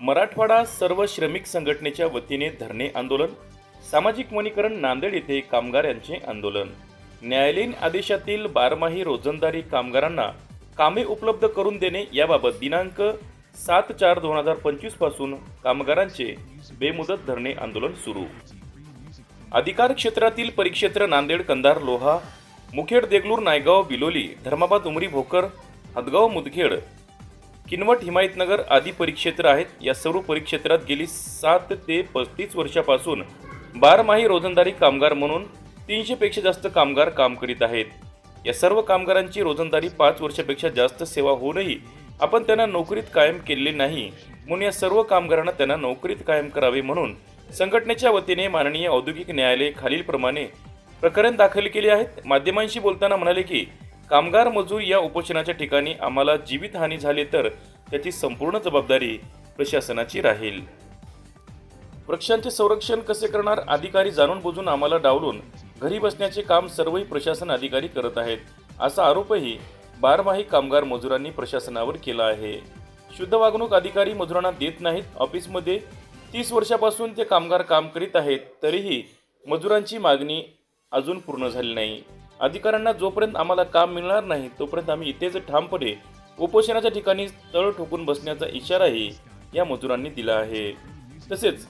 मराठवाडा सर्व श्रमिक संघटनेच्या वतीने धरणे आंदोलन सामाजिक वनीकरण नांदेड येथे कामगारांचे आंदोलन. न्यायालयीन आदेशातील बारमाही रोजंदारी कामगारांना कामे उपलब्ध करून देणे याबाबत दिनांक सात चार दोन हजार पंचवीसपासून कामगारांचे बेमुदत धरणे आंदोलन सुरू. अधिकार क्षेत्रातील परिक्षेत्र नांदेड कंधार लोहा मुखेड देगलूर नायगाव बिलोली धर्माबाद उमरी भोकर हदगाव मुदखेड किनवट हिमायतनगर आदी परिक्षेत्र आहेत. या सर्व परिक्षेत्रात गेली सात ते पस्तीस वर्षापासून बारमाही रोजंदारी कामगार म्हणून तीनशेपेक्षा जास्त कामगार काम करीत आहेत. या सर्व कामगारांची रोजंदारी पाच वर्षापेक्षा जास्त सेवा होऊनही आपण त्यांना नोकरीत कायम केलेले नाही. म्हणून या सर्व कामगारांना त्यांना नोकरीत कायम करावे म्हणून संघटनेच्या वतीने माननीय औद्योगिक न्यायालय खालीलप्रमाणे प्रकरण दाखल केले आहेत. माध्यमांशी बोलताना म्हणाले की कामगार मजूर या उपोषणाच्या ठिकाणी आम्हाला जीवितहानी झाली तर त्याची संपूर्ण जबाबदारी प्रशासनाची राहील. वृक्षांचे संरक्षण कसे करणार अधिकारी जाणून बुजून आम्हाला डावलून घरी बसण्याचे काम सर्वही प्रशासन अधिकारी करत आहेत असा आरोपही बारमाही कामगार मजुरांनी प्रशासनावर केला आहे. शुद्ध वागणूक अधिकारी मजुरांना देत नाहीत ऑफिसमध्ये तीस वर्षापासून ते कामगार काम करीत आहेत तरीही मजुरांची मागणी अजून पूर्ण झाली नाही. अधिकाऱ्यांना जोपर्यंत आम्हाला काम मिळणार नाही तोपर्यंत आम्ही इथेच ठामपणे उपोषणाच्या ठिकाणी तळ ठोकून बसण्याचा इशाराही या मजुरांनी दिला आहे. तसेच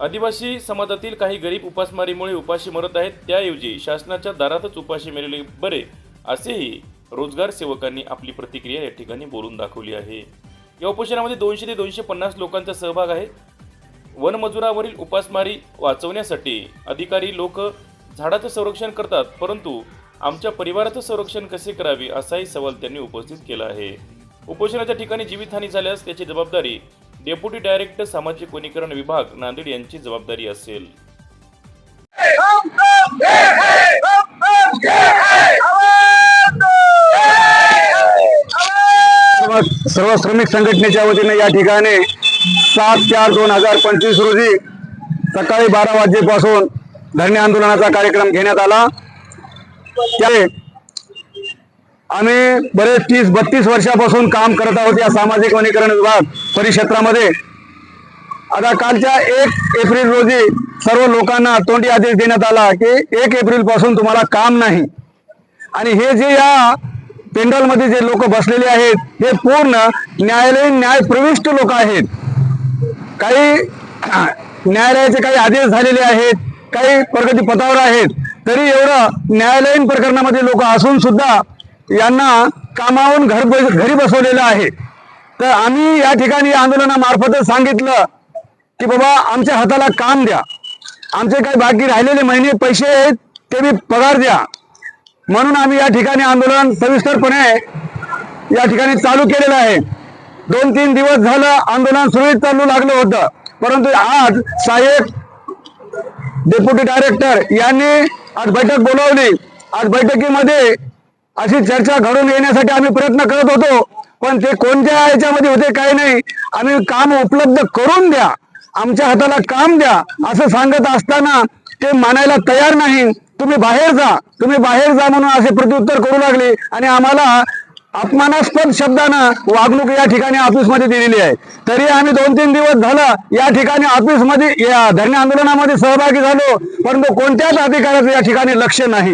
आदिवासी समाजातील काही गरीब उपासमारीमुळे उपाशी मरत आहेत त्याऐवजी शासनाच्या दारातच उपाशी मेलेले बरे असेही रोजगार सेवकांनी आपली प्रतिक्रिया या ठिकाणी बोलून दाखवली आहे. या उपोषणामध्ये दोनशे ते दोनशे पन्नास लोकांचा सहभाग आहे. वनमजुरावरील उपासमारी वाचवण्यासाठी अधिकारी लोक झाडाचं संरक्षण करतात परंतु आमच्या परिवाराचं संरक्षण कसे करावे असाही सवाल त्यांनी उपस्थित केला आहे. उपोषणाच्या ठिकाणी जीवितहानी झाल्यास त्याची जबाबदारी डेप्युटी डायरेक्टर सामाजिक वनीकरण विभाग नांदेड यांची जबाबदारी असेल. सर्व श्रमिक संघटनेच्या वतीने या ठिकाणी सात चार दोन हजार पंचवीस रोजी सकाळी बारा वाजेपासून धरणे आंदोलनाचा कार्यक्रम घेण्यात आला. त्यामुळे आम्ही बरेच तीस बत्तीस वर्षापासून काम करत आहोत या सामाजिक वनीकरण विभाग परिक्षेत्रामध्ये. आता कालच्या एक एप्रिल रोजी सर्व लोकांना तोंडी आदेश देण्यात आला की एक एप्रिलपासून तुम्हाला काम नाही. आणि हे जे या पेंडॉलमध्ये जे लोक बसलेले आहेत हे पूर्ण न्यायालयीन न्याय प्रविष्ट लोक आहेत. काही न्यायालयाचे काही आदेश झालेले आहेत. काही प्रगती पथावर आहेत तरी एवढं न्यायालयीन प्रकरणामध्ये लोक असून सुद्धा यांना कामावून घर बस- घरी बसवलेलं आहे. तर आम्ही या ठिकाणी आंदोलनामार्फतच सांगितलं की बाबा आमच्या हाताला काम द्या. आमचे काही बाकी राहिलेले महिने पैसे आहेत ते बी पगार द्या. म्हणून आम्ही या ठिकाणी आंदोलन सविस्तरपणे या ठिकाणी चालू केलेलं आहे. दोन तीन दिवस झालं आंदोलन सुरळीत चालू लागलं होतं. परंतु आज साहेब डेप्युटी डायरेक्टर यांनी आज बैठक बोलावली. आज बैठकीमध्ये अशी चर्चा घडून येण्यासाठी आम्ही प्रयत्न करत होतो पण ते कोणत्या याच्यामध्ये होते काही नाही. आम्ही काम उपलब्ध करून द्या. आमच्या हाताला काम द्या असं सांगत असताना ते मानायला तयार नाही. तुम्ही बाहेर जा. तुम्ही बाहेर जा म्हणून असे प्रत्युत्तर करू लागले आणि आम्हाला अपमानास्पद शब्दानं वागणूक या ठिकाणी ऑफिसमध्ये दिलेली आहे. तरी आम्ही दोन तीन दिवस झालं या ठिकाणी ऑफिसमध्ये या धरणे आंदोलनामध्ये सहभागी झालो परंतु कोणत्याच अधिकाऱ्याचं या ठिकाणी लक्ष नाही.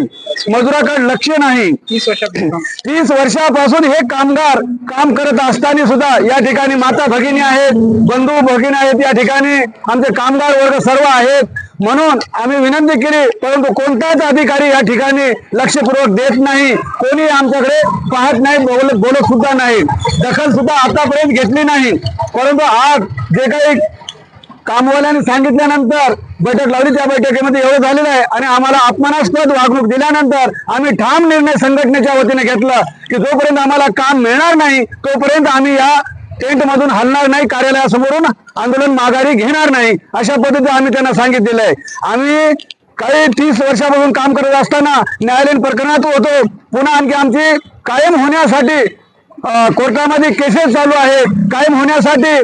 मजुराकडे लक्ष नाही. तीस वर्षापासून तीस वर्षापासून हे कामगार काम करत असताना सुद्धा या ठिकाणी माता भगिनी आहेत बंधू भगिनी आहेत या ठिकाणी आमचे कामगार वर्ग सर्व आहेत. म्हणून आम्ही विनंती केली परंतु कोणताच अधिकारी या ठिकाणी लक्षपूर्वक देत नाही. कोणी आमच्याकडे पाहत नाही बोलत बोलत सुद्धा नाही. दखल सुद्धा आतापर्यंत घेतली नाही. परंतु आज जे काही कामवाल्याने सांगितल्यानंतर बैठक लावली त्या बैठकीमध्ये एवढं झालेलं आहे. आणि आम्हाला अपमानास्पद वागणूक दिल्यानंतर आम्ही ठाम निर्णय संघटनेच्या वतीने घेतला की जोपर्यंत आम्हाला काम मिळणार नाही तोपर्यंत आम्ही या टेंट मधून हलणार नाही कार्यालयासमोरून आंदोलन माघारी घेणार नाही अशा पद्धतीने आम्ही त्यांना सांगितलेलं आहे. आम्ही काही तीस वर्षापासून काम करत असताना न्यायालयीन प्रकरणात होतो. पुन्हा आणखी आमची कायम होण्यासाठी कोर्टामध्ये केसेस चालू आहेत. कायम होण्यासाठी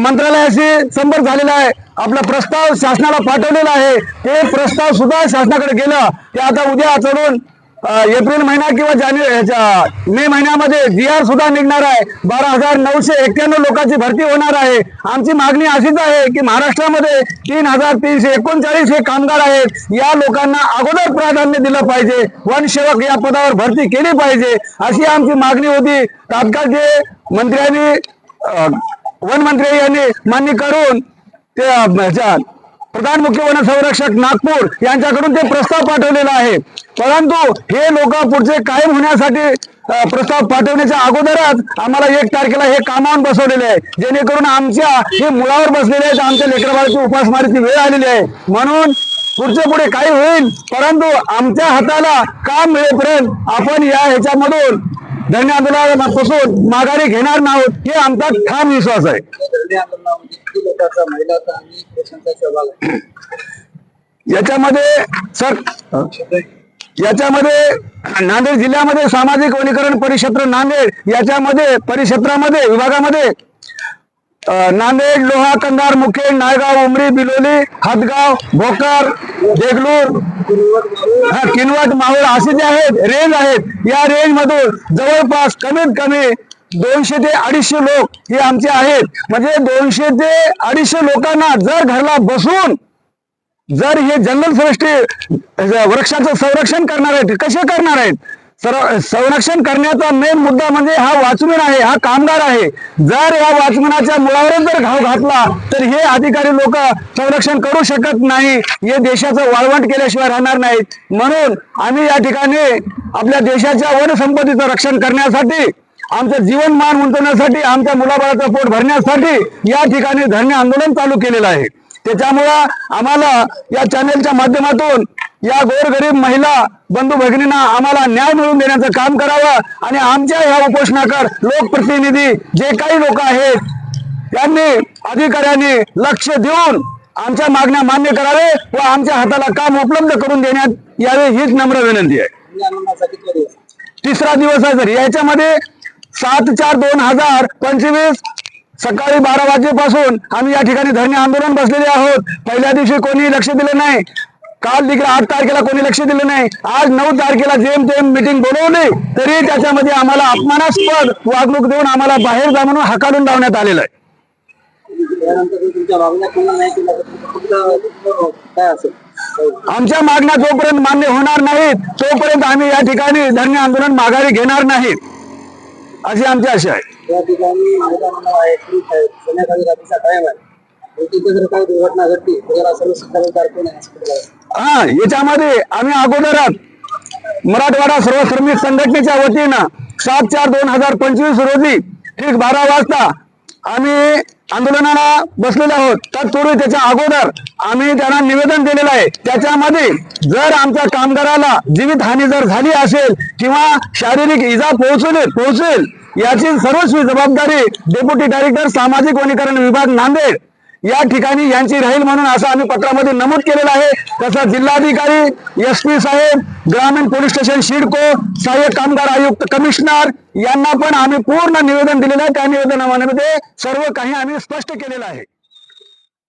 मंत्रालयाशी संपर्क झालेला आहे. आपला प्रस्ताव शासनाला पाठवलेला आहे. ते प्रस्ताव सुद्धा शासनाकडे गेला. ते आता उद्या चढून एप्रिल महिना किंवा जानेवारी ह्याच्या मे महिन्यामध्ये जी आर सुद्धा निघणार आहे. बारा हजार नऊशे एक्क्याण्णव लोकांची भरती होणार आहे. आमची मागणी अशीच आहे की महाराष्ट्रामध्ये तीन हजार तीनशे एकोणचाळीस हे कामगार आहेत. या लोकांना अगोदर प्राधान्य दिलं पाहिजे. वनसेवक या पदावर भरती केली पाहिजे. अशी आमची मागणी होती. तात्काळ जे मंत्र्यांनी वनमंत्री वन यांनी मान्य करून ते प्रधान मुख्य वन संरक्षक नागपूर यांच्याकडून ते प्रस्ताव पाठवलेला आहे. परंतु हे लोक पुढचे कायम होण्यासाठी प्रस्ताव पाठवण्याच्या अगोदरच आम्हाला एक तारखेला हे कामावून बसवलेले आहे. जेणेकरून आमच्या हे मुळावर बसलेले आहेत आमच्या लेकरबाळाची उपासमारीची वेळ आलेली आहे. म्हणून पुढचे पुढे काही होईल परंतु आमच्या हाताला काम मिळेपर्यंत आपण या ह्याच्यामधून धन्य आंदोलनापासून माघारी घेणार नाहोत हे आमचा ठाम विश्वास आहे. धरणे आंदोलनामध्ये किती लोकांचा महिलांचा आणि पुरुषांचा सहभाग आहे याच्यामध्ये सर याच्यामध्ये नांदेड जिल्ह्यामध्ये सामाजिक वनीकरण परिक्षेत्र नांदेड याच्यामध्ये परिक्षेत्रामध्ये विभागामध्ये अं, नांदेड लोहा कंधार मुखेड नायगाव उमरी बिलोली हातगाव भोकर देगलूर हा किनवट माहूर असे जे आहेत रेंज आहेत या रेंज मधून जवळपास कमीत कमी दोनशे ते अडीचशे लोक हे आमचे आहेत. म्हणजे दोनशे ते अडीचशे लोकांना जर घरला बसून जर हे जंगल सृष्टी वृक्षाचं संरक्षण करणार आहेत कसे करणार आहेत? संरक्षण करण्याचा मेन मुद्दा म्हणजे हा वॉचमॅन आहे हा कामगार आहे. जर या वॉचमॅनाच्या मुळावरच जर घाव घातला तर हे अधिकारी लोक संरक्षण करू शकत नाही. हे देशाचं वाळवंट केल्याशिवाय राहणार नाहीत. म्हणून आम्ही या ठिकाणी आपल्या देशाच्या वनसंपत्तीचं रक्षण करण्यासाठी आमचं जीवनमान उंचवण्यासाठी आमच्या मुलाबाळाचं पोट भरण्यासाठी या ठिकाणी धरणे आंदोलन चालू केलेलं आहे. त्याच्यामुळं आम्हाला या चॅनेलच्या माध्यमातून या गोरगरीब महिला बंधू भगिनींना आम्हाला न्याय मिळवून देण्याचं काम करावं आणि आमच्या ह्या उपोषणाकर लोकप्रतिनिधी जे काही लोक आहेत त्यांनी अधिकाऱ्यांनी लक्ष देऊन आमच्या मागण्या मान्य करावे व आमच्या हाताला काम उपलब्ध करून देण्यात यावे हीच नम्र विनंती आहे. तिसरा दिवस आहे सर याच्यामध्ये सात चार दोन हजार पंचवीस. सकाळी बारा वाजेपासून आम्ही या ठिकाणी धरणे आंदोलन बसलेले आहोत. पहिल्या दिवशी कोणी लक्ष दिलं नाही. काल तिकडे आठ तारखेला कोणी लक्ष दिलं नाही. आज नऊ तारखेला जेम तेम मिटिंग बोलवली तरी त्याच्यामध्ये आम्हाला अपमानास्पद वागणूक देऊन आम्हाला बाहेर जा म्हणून हाकालून लावण्यात आलेलं आहे. आमच्या मागण्या जोपर्यंत मान्य होणार नाहीत तोपर्यंत आम्ही या ठिकाणी धरणे आंदोलन माघारी घेणार नाहीत अशी आमची आशा आहे. या ठिकाणी मैदान आहे पुरुष आहेत संध्याकाळी रात्रीचा टाइम आहे. आणि तिथे जर काही दुर्घटना घडली. तर याला सर्व आहे हा याच्यामध्ये आम्ही अगोदरात मराठवाडा सर्व श्रमिक संघटनेच्या वतीनं सात चार दोन हजार पंचवीस रोजी ठीक बारा वाजता आम्ही आंदोलनाला बसलेले आहोत. तत्पूर्वी त्याच्या अगोदर आम्ही त्यांना निवेदन दिलेलं आहे. त्याच्यामध्ये जर आमच्या कामगाराला जीवित हानी जर झाली असेल किंवा शारीरिक इजा पोहोचले पोहोचेल याची सर्वस्वी जबाबदारी डेप्युटी डायरेक्टर सामाजिक वनीकरण विभाग नांदेड या ठिकाणी यांची राहील म्हणून असं आम्ही पत्रामध्ये नमूद केलेलं आहे. तसं जिल्हाधिकारी एस पी साहेब ग्रामीण पोलीस स्टेशन शिडको सहाय्यक कामगार आयुक्त कमिशनर यांना पण आम्ही पूर्ण निवेदन दिलेलं आहे. त्या निवेदनामध्ये सर्व काही आम्ही स्पष्ट केलेलं आहे.